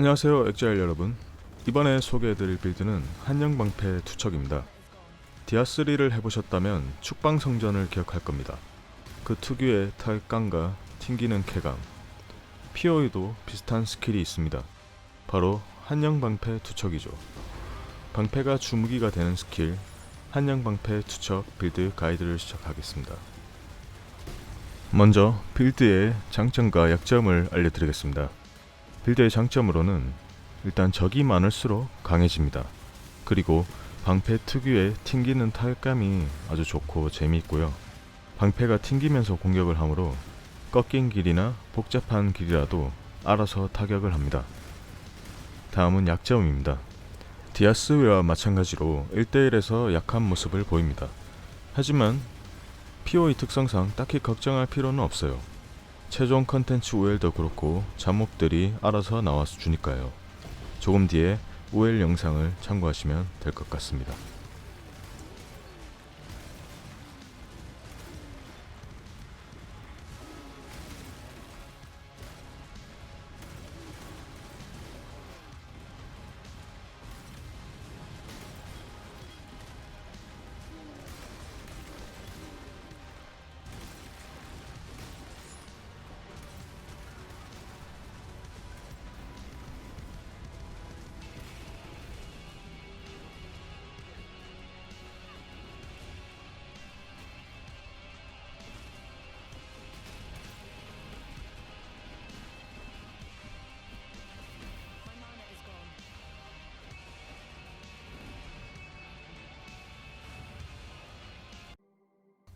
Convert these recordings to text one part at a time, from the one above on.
안녕하세요 엑자일 여러분. 이번에 소개해드릴 빌드는 한영방패 투척입니다. 디아3를 해보셨다면 축방성전을 기억할 겁니다. 그 특유의 탈깡과 튕기는 쾌감 POE도 비슷한 스킬이 있습니다. 바로 한영방패 투척이죠. 방패가 주무기가 되는 스킬 한영방패 투척 빌드 가이드를 시작하겠습니다. 먼저 빌드의 장점과 약점을 알려드리겠습니다 빌드의 장점으로는 일단 적이 많을수록 강해집니다. 그리고 방패 특유의 튕기는 타격감이 아주 좋고 재미있고요. 방패가 튕기면서 공격을 하므로 꺾인 길이나 복잡한 길이라도 알아서 타격을 합니다. 다음은 약점입니다. 디아스웨와 마찬가지로 1대1에서 약한 모습을 보입니다. 하지만 POE 특성상 딱히 걱정할 필요는 없어요. 최종 컨텐츠 OL도 그렇고 잡몹들이 알아서 나와서 주니까요. 조금 뒤에 OL 영상을 참고하시면 될 것 같습니다.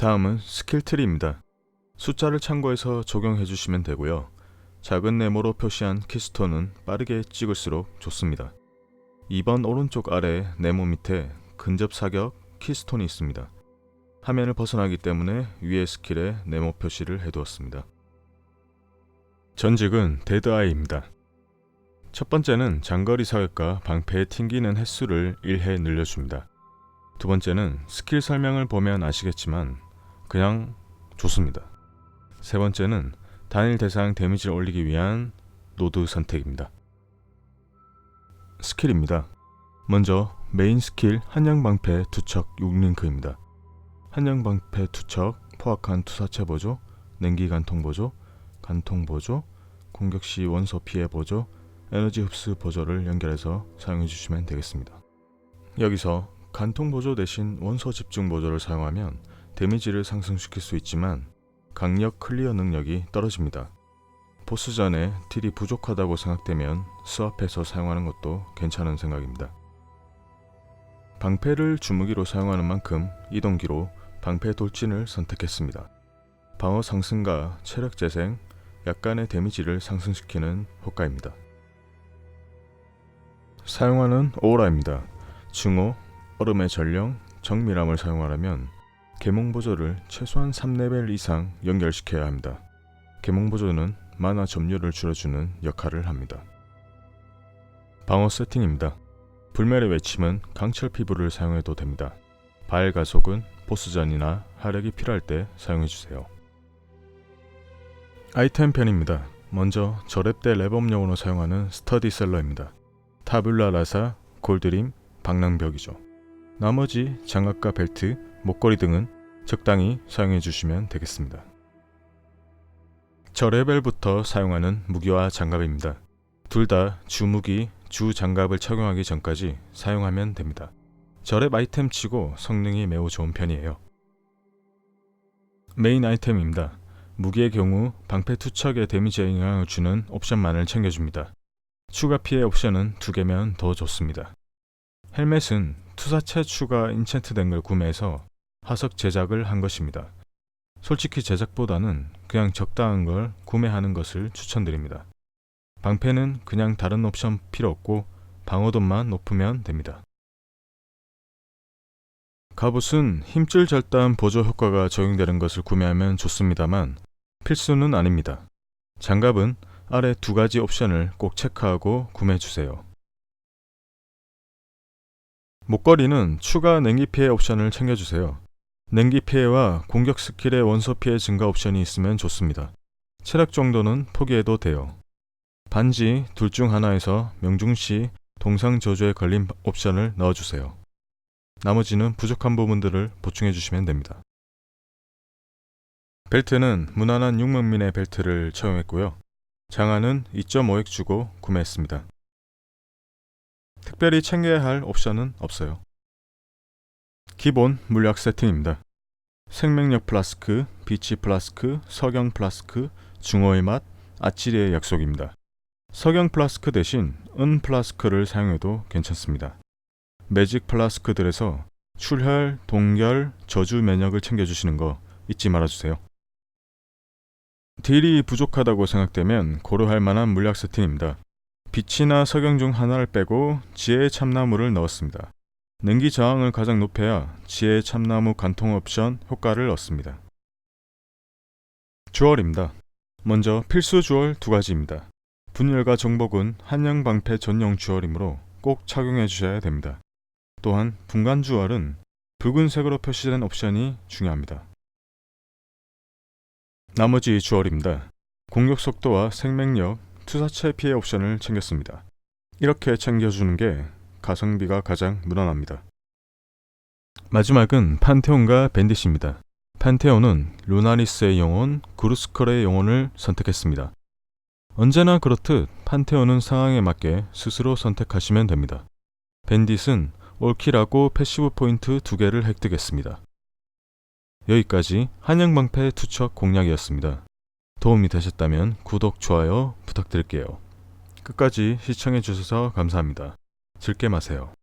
다음은 스킬 트리입니다. 숫자를 참고해서 적용해 주시면 되고요. 작은 네모로 표시한 키스톤은 빠르게 찍을수록 좋습니다. 2번 오른쪽 아래 네모 밑에 근접 사격 키스톤이 있습니다. 화면을 벗어나기 때문에 위에 스킬에 네모 표시를 해두었습니다. 전직은 데드아이입니다. 첫 번째는 장거리 사격과 방패에 튕기는 횟수를 1회 늘려줍니다. 두 번째는 스킬 설명을 보면 아시겠지만 그냥 좋습니다. 세 번째는 단일 대상 데미지를 올리기 위한 노드 선택입니다. 스킬입니다. 먼저 메인 스킬 한양방패 투척 6링크입니다. 한양방패 투척 포악한 투사체 보조, 냉기 간통 보조, 간통 보조, 공격 시 원소 피해 보조, 에너지 흡수 보조를 연결해서 사용해 주시면 되겠습니다. 여기서 간통 보조 대신 원소 집중 보조를 사용하면 데미지를 상승시킬 수 있지만 강력 클리어 능력이 떨어집니다. 보스전에 딜이 부족하다고 생각되면 스왑해서 사용하는 것도 괜찮은 생각입니다. 방패를 주무기로 사용하는 만큼 이동기로 방패 돌진을 선택했습니다. 방어 상승과 체력 재생, 약간의 데미지를 상승시키는 효과입니다. 사용하는 오라입니다. 증오, 얼음의 전령, 정밀함을 사용하려면 계몽 보조를 최소한 3레벨 이상 연결시켜야 합니다. 계몽 보조는 만화 점유를 줄여주는 역할을 합니다. 방어 세팅입니다. 불멸의 외침은 강철 피부를 사용해도 됩니다. 발 가속은 보스전이나 하력이 필요할 때 사용해주세요. 아이템 편입니다. 먼저 저랩 때 랩업용으로 사용하는 스터디 셀러입니다. 타블라 라사, 골드림, 방랑벽이죠. 나머지 장갑과 벨트, 목걸이 등은 적당히 사용해 주시면 되겠습니다. 저레벨부터 사용하는 무기와 장갑입니다. 둘 다 주무기, 주장갑을 착용하기 전까지 사용하면 됩니다. 저랩 아이템 치고 성능이 매우 좋은 편이에요. 메인 아이템입니다. 무기의 경우 방패 투척에 데미지에 영향을 주는 옵션만을 챙겨줍니다. 추가 피해 옵션은 두 개면 더 좋습니다. 헬멧은 투사체 추가 인챈트 된 걸 구매해서 화석 제작을 한 것입니다. 솔직히 제작보다는 그냥 적당한 걸 구매하는 것을 추천드립니다. 방패는 그냥 다른 옵션 필요 없고 방어도만 높으면 됩니다. 갑옷은 힘줄 절단 보조 효과가 적용되는 것을 구매하면 좋습니다만 필수는 아닙니다. 장갑은 아래 두 가지 옵션을 꼭 체크하고 구매해 주세요. 목걸이는 추가 냉기 피해 옵션을 챙겨주세요. 냉기 피해와 공격 스킬의 원소 피해 증가 옵션이 있으면 좋습니다. 체력 정도는 포기해도 돼요. 반지 둘 중 하나에서 명중시 동상 저주에 걸린 옵션을 넣어주세요. 나머지는 부족한 부분들을 보충해 주시면 됩니다. 벨트는 무난한 6만민의 벨트를 채용했고요. 장화는 2.5액 주고 구매했습니다. 특별히 챙겨야 할 옵션은 없어요. 기본 물약 세팅입니다. 생명력 플라스크, 비치 플라스크, 석영 플라스크, 중어의 맛, 아치리의 약속입니다. 석영 플라스크 대신 은 플라스크를 사용해도 괜찮습니다. 매직 플라스크들에서 출혈, 동결, 저주 면역을 챙겨주시는 거 잊지 말아주세요. 딜이 부족하다고 생각되면 고려할 만한 물약 세팅입니다. 빛이나 석영 중 하나를 빼고 지혜 참나무를 넣었습니다. 냉기 저항을 가장 높여야 지혜 참나무 관통 옵션 효과를 얻습니다. 주얼입니다. 먼저 필수 주얼 두 가지입니다. 분열과 정복은 한양 방패 전용 주얼이므로 꼭 착용해 주셔야 됩니다. 또한 분간 주얼은 붉은색으로 표시된 옵션이 중요합니다. 나머지 주얼입니다. 공격 속도와 생명력, 투사체 피해 옵션을 챙겼습니다. 이렇게 챙겨주는 게 가성비가 가장 무난합니다. 마지막은 판테온과 밴디시입니다. 판테온은 루나리스의 영혼, 구루스컬의 영혼을 선택했습니다. 언제나 그렇듯 판테온은 상황에 맞게 스스로 선택하시면 됩니다. 밴딧은 올킬하고 패시브 포인트 두 개를 획득했습니다. 여기까지 한영방패 투척 공략이었습니다. 도움이 되셨다면 구독, 좋아요 부탁드릴게요. 끝까지 시청해 주셔서 감사합니다. 즐게 마세요.